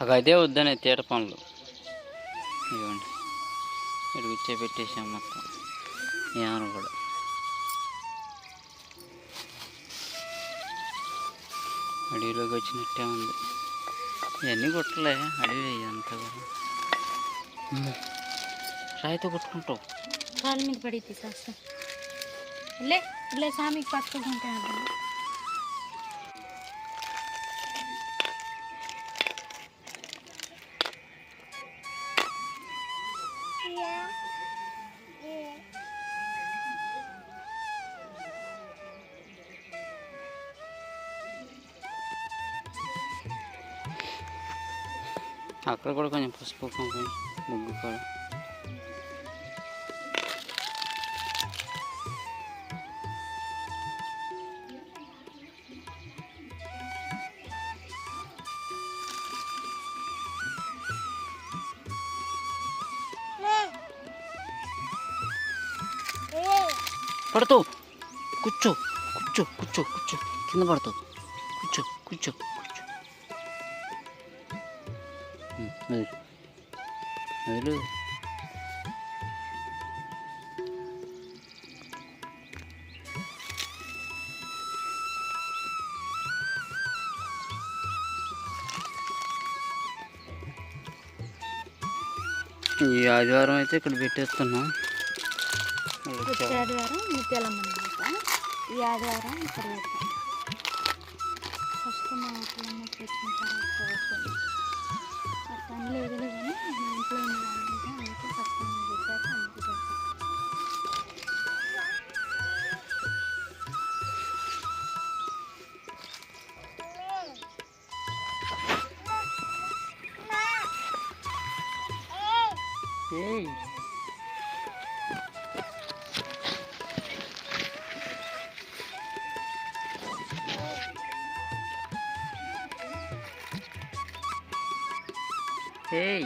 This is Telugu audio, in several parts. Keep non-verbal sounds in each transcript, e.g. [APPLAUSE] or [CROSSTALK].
అవి అదే వద్దనే తీట పనులు. ఇవ్వండి ఇక్కడ కూర్చో పెట్టేసాం మొత్తం. ఏమను కూడా. అడవిలోకి వచ్చినట్టే ఉంది. ఇవన్నీ కొట్టలే అడవి అంతా కూడా. రాయితో కొట్టుకుంటావు. కాలు మీద పడితే తీసేస్తా లే ఇలా సామికి పట్టుకుంటే అక్కడ కూడా కొంచెం పసుపు కుంకుమ ముగ్గు కూడా. పడుతూ. కూర్చో కూర్చో కూర్చో కూర్చో. కింద పడుతూ. కూర్చో కూర్చో. వదిలు ఈ ఆదివారం అయితే ఇక్కడ పెట్టేస్తున్నాం. ఆదివారం ఈ ఆదివారం ఇక్కడ ఆ పని Hey.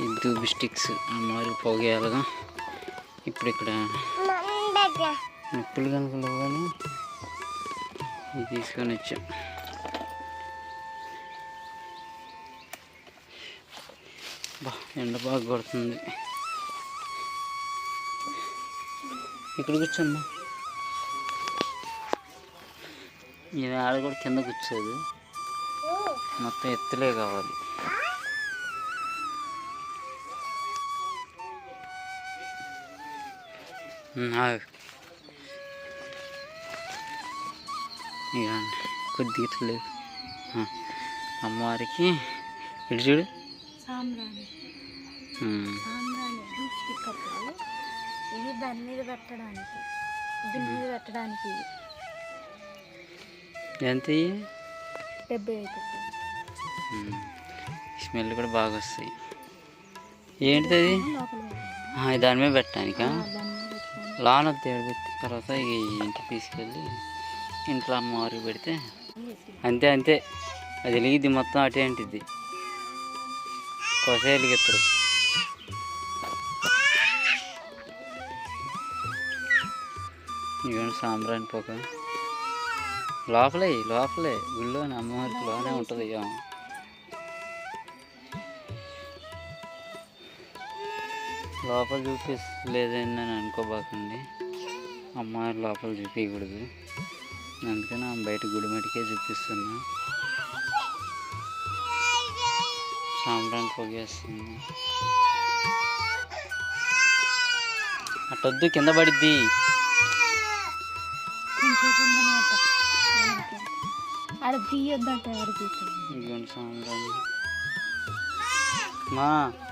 இது ஸ்டிக்ஸ் அந்த மாதிரி ఇప్పుడు ఇక్కడ నొప్పులు కనుక లేవు కానీ ఇది తీసుకొని వచ్చాం. బా ఎండ బాగా కొడుతుంది. ఇక్కడ కూర్చోమ్మా. ఇది ఆడ కూడా కింద కూర్చోదు. మొత్తం ఎత్తులే కావాలి. కొద్దిగా ఇట్లా లేవు. ఆ, అమ్మవారికి ఇటు చూడు. ఇది దాని మీద పెట్టడానికి. దీని మీద పెట్టడానికి. ఎంత? డెబ్బై ఉమ్, స్మెల్ కూడా బాగా వస్తాయి. ఏంటిది దాని మీద పెట్టడానికా? లాన్ తేడబెట్టిన తర్వాత ఇక ఇంటికి తీసుకెళ్ళి ఇంట్లో అమ్మవారికి పెడితే అంతే అంతే. అది వెలిగిద్ది మొత్తం అటే అంటిద్ది. కొసే వెలిగిస్తారు ఇవన్నీ సాంబ్రాణి పోక లోపలే లోపలే. గుళ్ళోనే అమ్మవారికి లోనే ఉంటుంది లోపల చూపిస్తలేదని నేను అనుకోబాకండి. అమ్మవారి లోపల చూపించకూడదు అందుకని ఆమె బయట గుడి మటుకే చూపిస్తున్నా. సాంబ్రాన్ని పొగేస్తుంది. అటొద్దు కింద పడిద్ది. కొంచెం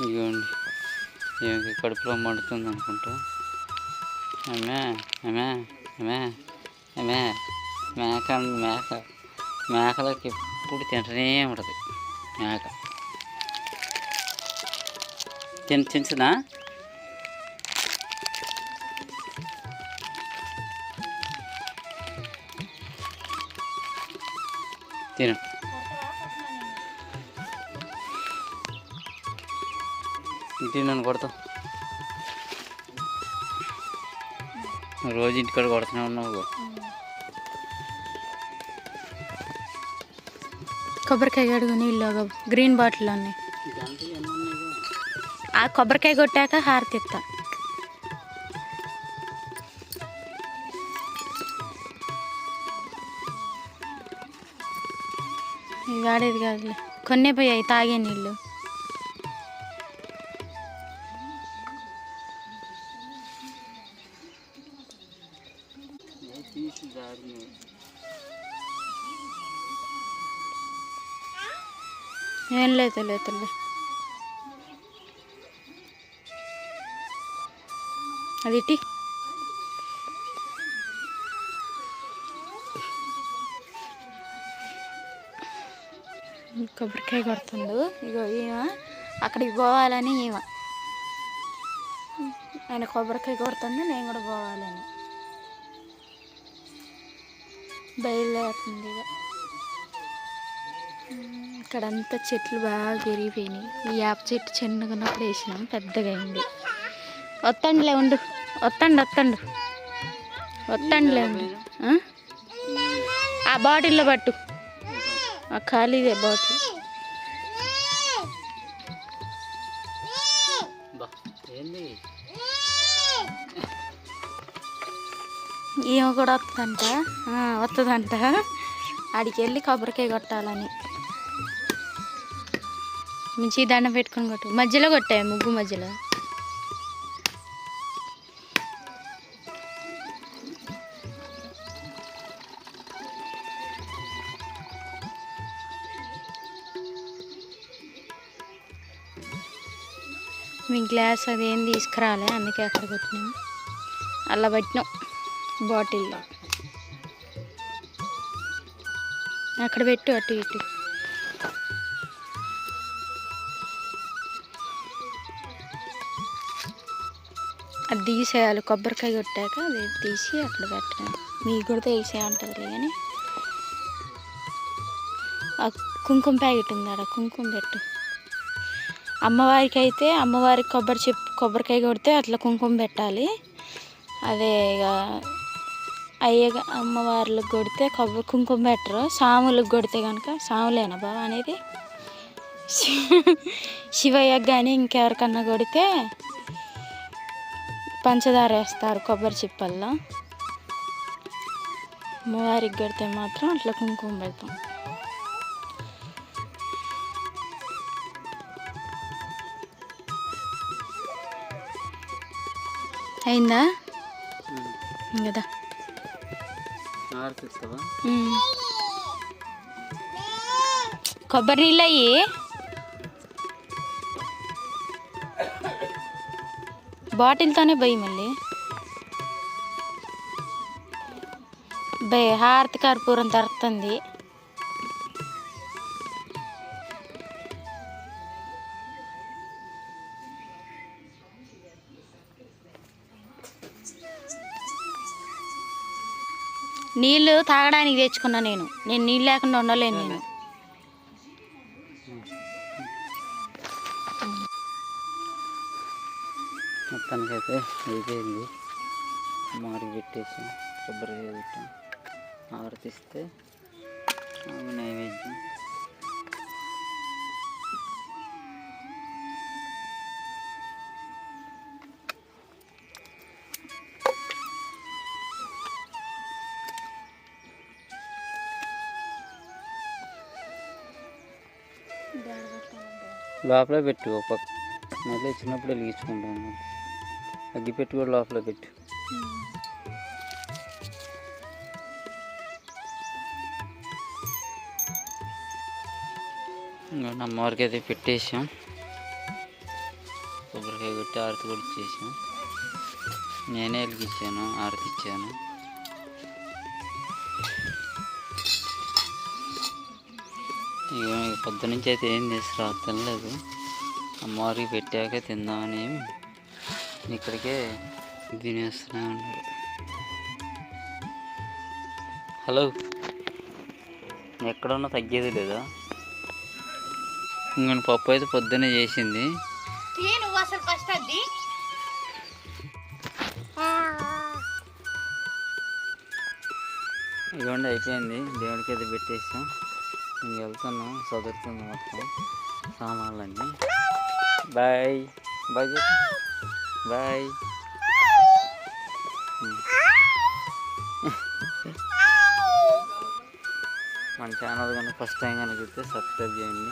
ఇదిగోండి ఏమి కడుపులో మండుతుంది అనుకుంటా. ఆమె ఆమె ఆమె ఆమె మేక మేక మేకలకి ఎప్పుడు తింటనే ఉంటుంది. మేక. తిన తినచుదా తిన. ఇంటి నన్ను కొడతావు రోజు ఇంటికాడ కొడుతూనే ఉన్నావు కొబ్బరికాయ కడుగు నీళ్ళు గ్రీన్ బాటిల్ అన్ని. ఆ కొబ్బరికాయ కొట్టాక హారతి ఇస్తా వాడేది కాదులే. కొన్నే పోయాయి తాగే నీళ్ళు. ఏం లేదు లేదు అది ఇటీ. కొబ్బరికాయ కొడుతుండు. ఇగో ఈమె అక్కడికి పోవాలని ఈమె. ఆయన కొబ్బరికాయ కొడుతుంది నేను కూడా పోవాలని. బయలుదేరుతుంది ఇక. ఇక్కడంతా చెట్లు బాగా పెరిగిపోయినాయి. ఈ యాప్ చెట్టు చిన్నగా ఉన్నప్పుడు వేసినాం పెద్దగా అయింది. వత్తండిలే ఉండు వత్తండి వత్తండు. వత్తండిలే ఉండు. ఆ? ఆ బాటిల్లో పట్టు. ఆ ఖాళీదే బాటిల్. ఈమె కూడా వస్తుందంట వస్తుందంట ఆడికి వెళ్ళి కొబ్బరికాయ కొట్టాలని. మంచి దండం పెట్టుకొని కొట్టు. మధ్యలో కొట్టాయి ముగ్గు మధ్యలో. మీ గ్లాస్ అది ఏం తీసుకురాలే అందుకే అక్కడ కొట్టినాం. అలా పెట్టినాం బాటిల్లో. అక్కడ పెట్టు అటు ఇటు. అది తీసేయాలి కొబ్బరికాయ కొట్టాక అది తీసి అక్కడ పెట్టడం. మీకు కూడా తెలిసే ఉంటుంది కానీ. ఆ కుంకుమ ప్యాకెట్ ఉంది అక్కడ కుంకుమ పెట్టు. అమ్మవారికి అయితే అమ్మవారికి కొబ్బరి చెప్పు కొబ్బరికాయ కొడితే అట్లా కుంకుమ పెట్టాలి. అదే ఇక అయ్య అమ్మవార్లకు కొడితే కొబ్బరి కుంకుమ పెట్టరు సాములకు కొడితే కనుక సాములేనా బావ అనేది? శివయ్యకు కానీ ఇంకెవరికన్నా కొడితే పంచదార వేస్తారు కొబ్బరి చిప్పల్లో. అమ్మవారికి కొడితే మాత్రం అట్లా కుంకుమ పెడతాం. అయిందా? కదా ఆడుతావా కొబ్బరి నీళ్ళు అయ్యి. బాటిల్తోనే పోయి మళ్ళీ. బే హారతి కర్పూరం తరుతుంది. నీళ్ళు తాగడానికి తెచ్చుకున్నా నేను. నేను నీళ్ళు లేకుండా ఉండలేను నేను. మొత్తానికైతే అయిపోయింది. మారి పెట్టేసాం కొబ్బరికాయ పెట్టాం ఆవర్తిస్తే నైవేద్యం. లోపలే పెట్టు ఒక పక్క. మళ్ళీ చిన్నప్పుడు వెలిగించుకుంటాను అగ్గి పెట్టు కూడా లోపల పెట్టు. ఇంకా అమ్మవారికి అయితే పెట్టేసాం. కొబ్బరికాయ కొట్టి ఆరతి కూడా ఇచ్చేసాం. నేనే వెలిగించాను ఆరతి ఇచ్చాను ఇక పొద్దు నుంచి అయితే ఏం తీసుకురా తినలేదు. అమ్మవారికి పెట్టాక తిందామని ఇక్కడికే తినేస్తూనే ఉన్నారు హలో ఎక్కడున్నా తగ్గేది లేదా? ఇంకొన్ని పప్పు అయితే పొద్దున్నే చేసింది. ఇదిగోండి అయిపోయింది. దేవుడికి అయితే పెట్టేసాం. ఇంక వెళ్తున్నాం చదువుతున్నాం మొత్తం. సామాన్లన్నీ. బాయ్. బాయ్. బాయ్. [LAUGHS] మన ఛానల్ కనుక ఫస్ట్ టైం కనుక చూస్తే సబ్స్క్రైబ్ చేయండి.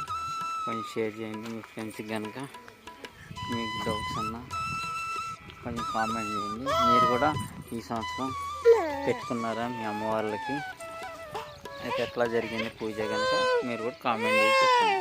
కొంచెం షేర్ చేయండి మీ ఫ్రెండ్స్కి కనుక మీకు డౌట్స్ ఉన్నా కొంచెం కామెంట్ చేయండి. మీరు కూడా ఈ సంవత్సరం పెట్టుకున్నారా మీ అమ్మవార్లకి అయితే ఎట్లా జరిగింది పూజ కనుక మీరు కూడా కామెంట్ చేసి చెప్పండి.